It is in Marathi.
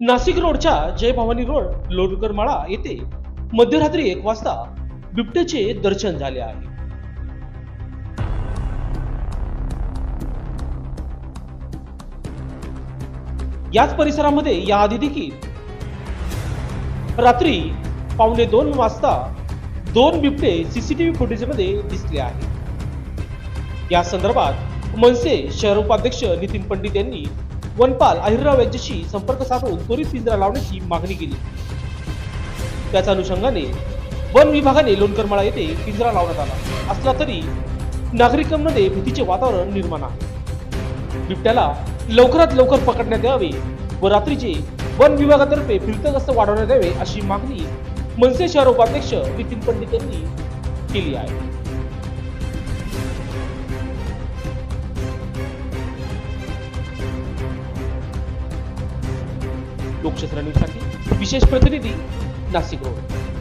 नाशिक रोडच्या जय भवानी रोड लोणकर माळा येथे मध्यरात्री एक वाजता बिबट्याचे दर्शन झाले आहे. याच परिसरामध्ये याआधी देखील रात्री पावणे दोन वाजता दोन बिबटे सीसीटीव्ही फुटेजमध्ये दिसले आहे या संदर्भात मनसे शहर उपाध्यक्ष नितीन पंडित यांनी वनपाल अहिरराव यांच्याशी संपर्क साधून त्वरित पिंजरा लावण्याची मागणी केली. त्याच्या अनुषंगाने वन विभागाने लोणकरमाळा येथे पिंजरा लावण्यात आला. असला तरी नागरिकांमध्ये भीतीचे वातावरण निर्माण आहे. बिबट्याला लवकरात लवकर पकडण्यात यावे व रात्रीचे वन विभागातर्फे फिरतगस्त वाढवण्यात यावे अशी मागणी मनसे शहर उपाध्यक्ष नितीन पंडित यांनी केली आहे. लोकक्षेत्र न्यूजसाठी विशेष प्रतिनिधी नाशिक रोड